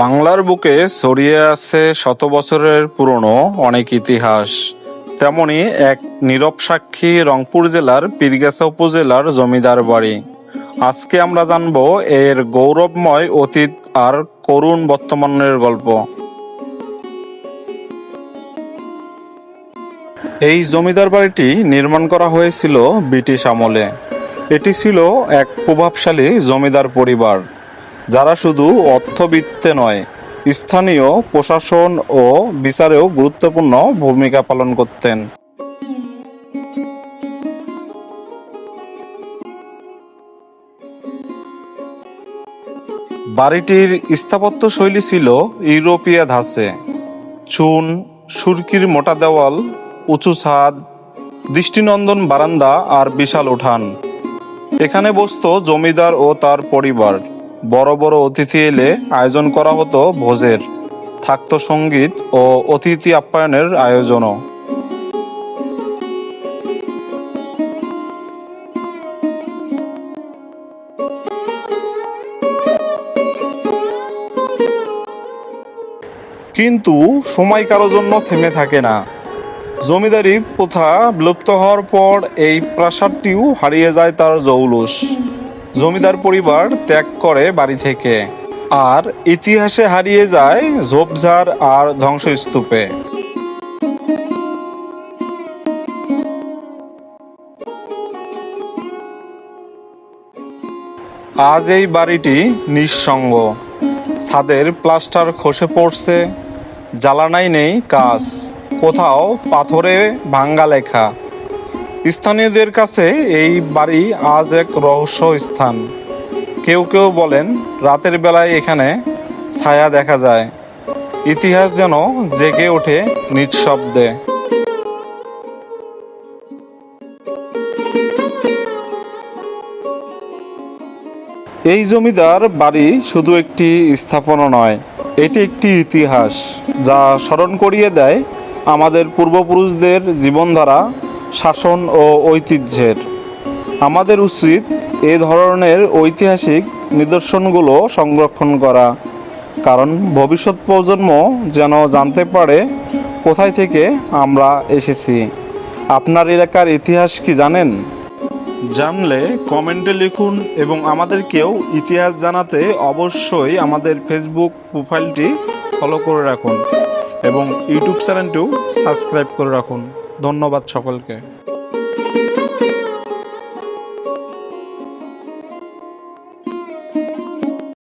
বাংলার বুকে ছড়িয়ে আছে শত বছরের পুরনো অনেক ইতিহাস। তেমনি এক নীরব সাক্ষী রংপুর জেলার পীরগাছা উপজেলার জমিদার বাড়ি। আজকে আমরা জানব এর গৌরবময় অতীত আর করুণ বর্তমানের গল্প। এই জমিদার বাড়িটি নির্মাণ করা হয়েছিল ব্রিটিশ আমলে। এটি ছিল এক প্রভাবশালী জমিদার পরিবার। যারা শুধু অর্থবিত্তে নয়, স্থানীয় প্রশাসন ও বিচারেও গুরুত্বপূর্ণ ভূমিকা পালন করতেন। বাড়িটির স্থাপত্য শৈলী ছিল ইউরোপীয় ধাঁচে। চুন, সুরকির মোটা দেওয়াল, উঁচু ছাদ, দৃষ্টিনন্দন বারান্দা আর বিশাল উঠান। এখানে বসত জমিদার ও তার পরিবার। বড় বড় অতিথি এলে আয়োজন করা হতো ভোজের। থাকত সংগীত ও অতিথি আপ্যায়নের আয়োজনও। কিন্তু সময় কারও জন্য থেমে থাকে না। জমিদারি প্রথা বিলুপ্ত হওয়ার পর এই প্রাসাদটিও হারিয়ে যায় তার জৌলুস। জমিদার পরিবার ত্যাগ করে বাড়ি থেকে। আর ইতিহাসে হারিয়ে যায় ঝোপঝাড় আর ধ্বংসস্তূপে। আজ এই বাড়িটি নিঃসঙ্গ। ছাদের প্লাস্টার খসে পড়ছে, জ্বালানাই নেই কাজ। কোথাও পাথরে ভাঙ্গা লেখা। স্থানীয়দের কাছে এই বাড়ি আজ এক রহস্য স্থান। কেউ কেউ বলেন, রাতের বেলায় এখানে ছায়া দেখা যায়। ইতিহাস যেন জেগে ওঠে নিঃশব্দে। এই জমিদার বাড়ি শুধু একটি স্থাপনা নয়, এটি একটি ইতিহাস, যা স্মরণ করিয়ে দেয় আমাদের পূর্বপুরুষদের জীবনধারা শাসন ও ঐতিহ্যের। আমাদের উচিত এ ধরনের ঐতিহাসিক নিদর্শনগুলো সংরক্ষণ করা। কারণ ভবিষ্যৎ প্রজন্ম যেন জানতে পারে কোথায় থেকে আমরা এসেছি। আপনার এলাকার ইতিহাস কি জানেন? জানলে কমেন্টে লিখুন এবং আমাদেরকেও ইতিহাস জানাতে অবশ্যই আমাদের ফেসবুক প্রোফাইলটি ফলো করে রাখুন এবং ইউটিউব চ্যানেলটিও সাবস্ক্রাইব করে রাখুন। ধন্যবাদ সকলকে।